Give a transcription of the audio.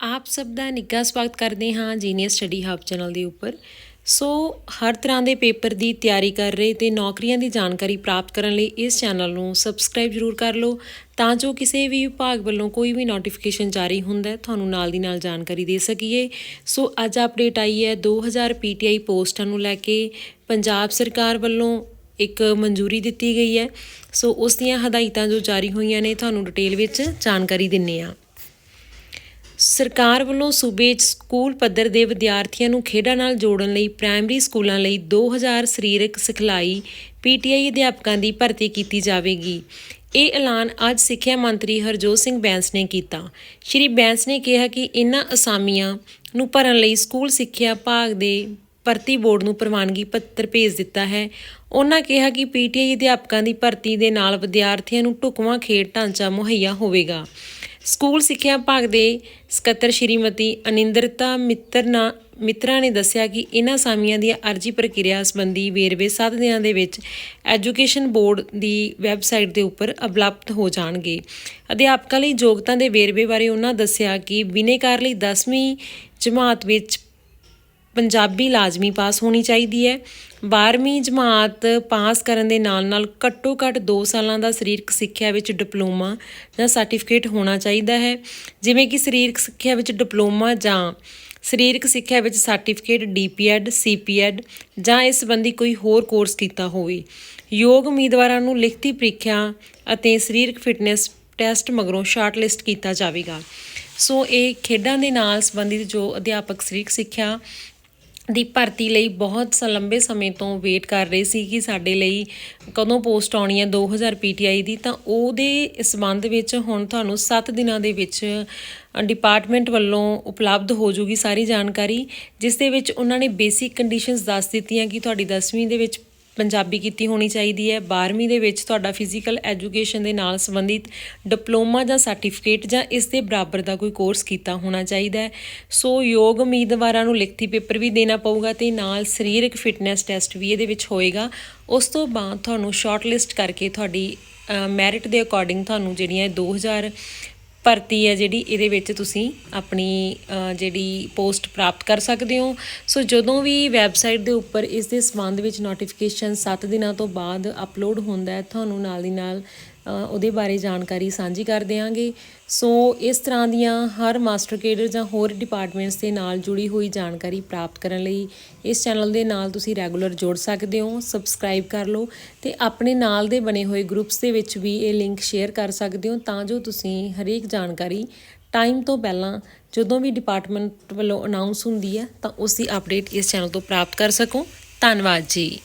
ਆਪ ਸਭ ਦਾ ਨਿੱਘਾ ਸਵਾਗਤ ਕਰਦੇ ਹਾਂ ਜੀਨੀਅਸ ਸਟੱਡੀ ਹੱਬ ਚੈਨਲ ਦੇ ਉੱਪਰ। ਸੋ ਹਰ ਤਰ੍ਹਾਂ ਦੇ ਪੇਪਰ ਦੀ ਤਿਆਰੀ ਕਰ ਰਹੇ ਤੇ ਨੌਕਰੀਆਂ ਦੀ ਜਾਣਕਾਰੀ ਪ੍ਰਾਪਤ ਕਰਨ ਲਈ ਇਸ ਚੈਨਲ ਨੂੰ ਸਬਸਕ੍ਰਾਈਬ ਜ਼ਰੂਰ ਕਰ ਲਓ ਤਾਂ ਜੋ ਕਿਸੇ ਵੀ ਵਿਭਾਗ ਵੱਲੋਂ ਕੋਈ ਵੀ ਨੋਟੀਫਿਕੇਸ਼ਨ ਜਾਰੀ ਹੁੰਦਾ ਤੁਹਾਨੂੰ ਨਾਲ ਦੀ ਨਾਲ ਜਾਣਕਾਰੀ ਦੇ ਸਕੀਏ। ਸੋ ਅੱਜ ਅਪਡੇਟ ਆਈ ਹੈ 2000 ਪੀਟੀਆਈ ਪੋਸਟਾਂ ਨੂੰ ਲੈ ਕੇ ਪੰਜਾਬ ਸਰਕਾਰ ਵੱਲੋਂ ਇੱਕ ਮਨਜ਼ੂਰੀ ਦਿੱਤੀ ਗਈ ਹੈ। ਸੋ ਉਸ ਦੀਆਂ ਹਦਾਇਤਾਂ ਜੋ ਜਾਰੀ ਹੋਈਆਂ ਨੇ, ਤੁਹਾਨੂੰ ਡਿਟੇਲ ਵਿੱਚ ਜਾਣਕਾਰੀ ਦਿੰਨੇ ਆ ਸਰਕਾਰ ਵੱਲੋਂ ਸੂਬੇ 'ਚ ਸਕੂਲ ਪੱਧਰ ਦੇ ਵਿਦਿਆਰਥੀਆਂ ਨੂੰ ਖੇਡਾਂ ਨਾਲ ਜੋੜਨ ਲਈ ਪ੍ਰਾਇਮਰੀ ਸਕੂਲਾਂ ਲਈ 2000 ਸਰੀਰਕ ਸਿਖਲਾਈ ਪੀਟੀਆਈ ਅਧਿਆਪਕਾਂ ਦੀ ਭਰਤੀ ਕੀਤੀ ਜਾਵੇਗੀ। ਇਹ ਐਲਾਨ ਅੱਜ ਸਿੱਖਿਆ ਮੰਤਰੀ ਹਰਜੋਤ ਸਿੰਘ ਬੈਂਸ ਨੇ ਕੀਤਾ। ਸ਼੍ਰੀ ਬੈਂਸ ਨੇ ਕਿਹਾ ਕਿ ਇਨ੍ਹਾਂ ਅਸਾਮੀਆਂ ਨੂੰ ਭਰਨ ਲਈ ਸਕੂਲ ਸਿੱਖਿਆ ਭਾਗ ਦੇ ਭਰਤੀ ਬੋਰਡ ਨੂੰ ਪ੍ਰਵਾਨਗੀ ਪੱਤਰ ਭੇਜ ਦਿੱਤਾ ਹੈ। ਉਹਨਾਂ ਕਿਹਾ ਕਿ ਪੀਟੀਆਈ ਅਧਿਆਪਕਾਂ ਦੀ ਭਰਤੀ ਦੇ ਨਾਲ ਵਿਦਿਆਰਥੀਆਂ ਨੂੰ ਢੁਕਵਾਂ ਖੇਡ ਢਾਂਚਾ ਮੁਹੱਈਆ ਹੋਵੇਗਾ। ਸਕੂਲ ਸਿੱਖਿਆ ਵਿਭਾਗ ਦੇ ਸਕੱਤਰ ਸ਼੍ਰੀਮਤੀ ਅਨਿੰਦਰਤਾ ਮਿੱਤਰਨਾ ਮਿੱਤਰਾ ਨੇ ਦੱਸਿਆ ਕਿ ਇਹਨਾਂ ਸਾਮੀਆਂ ਦੀਆਂ ਅਰਜ਼ੀ ਪ੍ਰਕਿਰਿਆ ਸੰਬੰਧੀ ਵੇਰਵੇ 7 ਦਿਨਾਂ ਦੇ ਵਿੱਚ ਐਜੂਕੇਸ਼ਨ ਬੋਰਡ ਦੀ ਵੈਬਸਾਈਟ ਦੇ ਉੱਪਰ ਉਪਲਬਧ ਹੋ ਜਾਣਗੇ। ਅਧਿਆਪਕਾਂ ਲਈ ਯੋਗਤਾ ਦੇ ਵੇਰਵੇ ਬਾਰੇ ਉਹਨਾਂ ਦੱਸਿਆ ਕਿ ਬਿਨੇਕਾਰ ਲਈ 10ਵੀਂ ਜਮਾਤ ਵਿੱਚ ਪੰਜਾਬੀ ਲਾਜ਼ਮੀ ਪਾਸ ਹੋਣੀ ਚਾਹੀਦੀ ਹੈ। 12ਵੀਂ ਜਮਾਤ ਪਾਸ ਕਰਨ ਦੇ ਨਾਲ-ਨਾਲ ਘੱਟੋ-ਘੱਟ 2 ਸਾਲਾਂ ਦਾ ਸਰੀਰਕ ਸਿੱਖਿਆ ਵਿੱਚ ਡਿਪਲੋਮਾ ਜਾਂ ਸਰਟੀਫਿਕੇਟ ਹੋਣਾ ਚਾਹੀਦਾ ਹੈ। ਜਿਵੇਂ ਕਿ ਸਰੀਰਕ ਸਿੱਖਿਆ ਵਿੱਚ ਡਿਪਲੋਮਾ ਜਾਂ ਸਰੀਰਕ ਸਿੱਖਿਆ ਵਿੱਚ ਸਰਟੀਫਿਕੇਟ, ਡੀਪੀਐਡ, ਸੀਪੀਐਡ ਜਾਂ ਇਸ ਸੰਬੰਧੀ ਕੋਈ ਹੋਰ ਕੋਰਸ ਕੀਤਾ ਹੋਵੇ। ਯੋਗ ਉਮੀਦਵਾਰਾਂ ਨੂੰ ਲਿਖਤੀ ਪ੍ਰੀਖਿਆ ਅਤੇ ਸਰੀਰਕ ਫਿਟਨੈਸ ਟੈਸਟ ਮਗਰੋਂ ਸ਼ਾਰਟਲਿਸਟ ਕੀਤਾ ਜਾਵੇਗਾ। ਸੋ ਇਹ ਖੇਡਾਂ ਦੇ ਨਾਲ ਸੰਬੰਧਿਤ ਜੋ ਅਧਿਆਪਕ ਸਰੀਰਕ ਸਿੱਖਿਆ ਦੀ ਭਰਤੀ ਲਈ ਬਹੁਤ ਸ, ਲੰਬੇ ਸਮੇਂ ਤੋਂ ਵੇਟ ਕਰ ਰਹੇ ਸੀ ਕਿ ਸਾਡੇ ਲਈ ਕਦੋਂ ਪੋਸਟ ਆਉਣੀ ਹੈ 2000 ਪੀਟੀਆਈ ਦੀ, ਤਾਂ ਉਹਦੇ ਸੰਬੰਧ ਵਿੱਚ ਹੁਣ ਤੁਹਾਨੂੰ 7 ਦਿਨਾਂ ਦੇ ਵਿੱਚ ਡਿਪਾਰਟਮੈਂਟ ਵੱਲੋਂ ਉਪਲਬਧ ਹੋ ਜੂਗੀ ਸਾਰੀ ਜਾਣਕਾਰੀ, ਜਿਸ ਦੇ ਵਿੱਚ ਉਹਨਾਂ ਨੇ ਬੇਸਿਕ ਕੰਡੀਸ਼ਨਸ ਦੱਸ ਦਿੱਤੀਆਂ ਕਿ ਤੁਹਾਡੀ 10ਵੀਂ ਦੇ ਵਿੱਚ ਪੰਜਾਬੀ ਕੀਤੀ ਹੋਣੀ ਚਾਹੀਦੀ ਹੈ। 12ਵੀਂ ਦੇ ਵਿੱਚ ਤੁਹਾਡਾ ਫਿਜ਼ੀਕਲ ਐਜੂਕੇਸ਼ਨ ਦੇ ਨਾਲ ਸੰਬੰਧਿਤ ਡਿਪਲੋਮਾ ਜਾਂ ਸਰਟੀਫਿਕੇਟ ਜਾਂ ਇਸ ਦੇ ਬਰਾਬਰ ਦਾ ਕੋਈ ਕੋਰਸ ਕੀਤਾ ਹੋਣਾ ਚਾਹੀਦਾ ਹੈ। ਸੋ ਯੋਗ ਉਮੀਦਵਾਰਾਂ ਨੂੰ ਲਿਖਤੀ ਪੇਪਰ ਵੀ ਦੇਣਾ ਪਊਗਾ ਤੇ ਨਾਲ ਸਰੀਰਕ ਫਿਟਨੈਸ ਟੈਸਟ ਵੀ ਇਹਦੇ ਵਿੱਚ ਹੋਏਗਾ। ਉਸ ਤੋਂ ਬਾਅਦ ਤੁਹਾਨੂੰ ਸ਼ਾਰਟਲਿਸਟ ਕਰਕੇ ਤੁਹਾਡੀ ਮੈਰਿਟ ਦੇ ਅਕੋਰਡਿੰਗ ਤੁਹਾਨੂੰ ਜਿਹੜੀਆਂ 2000 ਭਰਤੀ ਹੈ ਜਿਹੜੀ ਇਹਦੇ ਵਿੱਚ ਤੁਸੀਂ ਆਪਣੀ ਜਿਹੜੀ ਪੋਸਟ ਪ੍ਰਾਪਤ ਕਰ ਸਕਦੇ ਹੋ। ਸੋ ਜਦੋਂ ਵੀ ਵੈਬਸਾਈਟ ਦੇ ਉੱਪਰ ਇਸ ਦੇ ਸੰਬੰਧ ਵਿੱਚ ਨੋਟੀਫਿਕੇਸ਼ਨ 7 ਦਿਨਾਂ ਤੋਂ ਬਾਅਦ ਅਪਲੋਡ ਹੁੰਦਾ ਹੈ, ਤੁਹਾਨੂੰ ਨਾਲ ਦੀ ਨਾਲ ਉਹਦੇ ਬਾਰੇ ਜਾਣਕਾਰੀ ਸਾਂਝੀ ਕਰ ਦਿਆਂਗੇ। ਸੋ ਇਸ ਤਰ੍ਹਾਂ ਦੀਆਂ ਹਰ ਮਾਸਟਰ ਕੇਡਰ ਜਾਂ ਹੋਰ ਡਿਪਾਰਟਮੈਂਟਸ ਦੇ ਨਾਲ ਜੁੜੀ ਹੋਈ ਜਾਣਕਾਰੀ ਪ੍ਰਾਪਤ ਕਰਨ ਲਈ ਇਸ ਚੈਨਲ ਦੇ ਨਾਲ ਤੁਸੀਂ ਰੈਗੂਲਰ ਜੁੜ ਸਕਦੇ ਹੋ, ਸਬਸਕ੍ਰਾਈਬ ਕਰ ਲਓ ਤੇ ਆਪਣੇ ਨਾਲ ਦੇ ਬਣੇ ਹੋਏ ਗਰੁੱਪਸ ਦੇ ਵਿੱਚ ਵੀ ਇਹ ਲਿੰਕ ਸ਼ੇਅਰ ਕਰ ਸਕਦੇ ਹੋ ਤਾਂ ਜੋ ਤੁਸੀਂ ਹਰੇਕ ਜਾਣਕਾਰੀ ਟਾਈਮ ਤੋਂ ਪਹਿਲਾਂ ਜਦੋਂ ਵੀ ਡਿਪਾਰਟਮੈਂਟ ਵੱਲੋਂ ਅਨਾਉਂਸ ਹੁੰਦੀ ਹੈ ਤਾਂ ਉਸ ਦੀ ਅਪਡੇਟ ਇਸ ਚੈਨਲ ਤੋਂ ਪ੍ਰਾਪਤ ਕਰ ਸਕੋ। ਧੰਨਵਾਦ ਜੀ।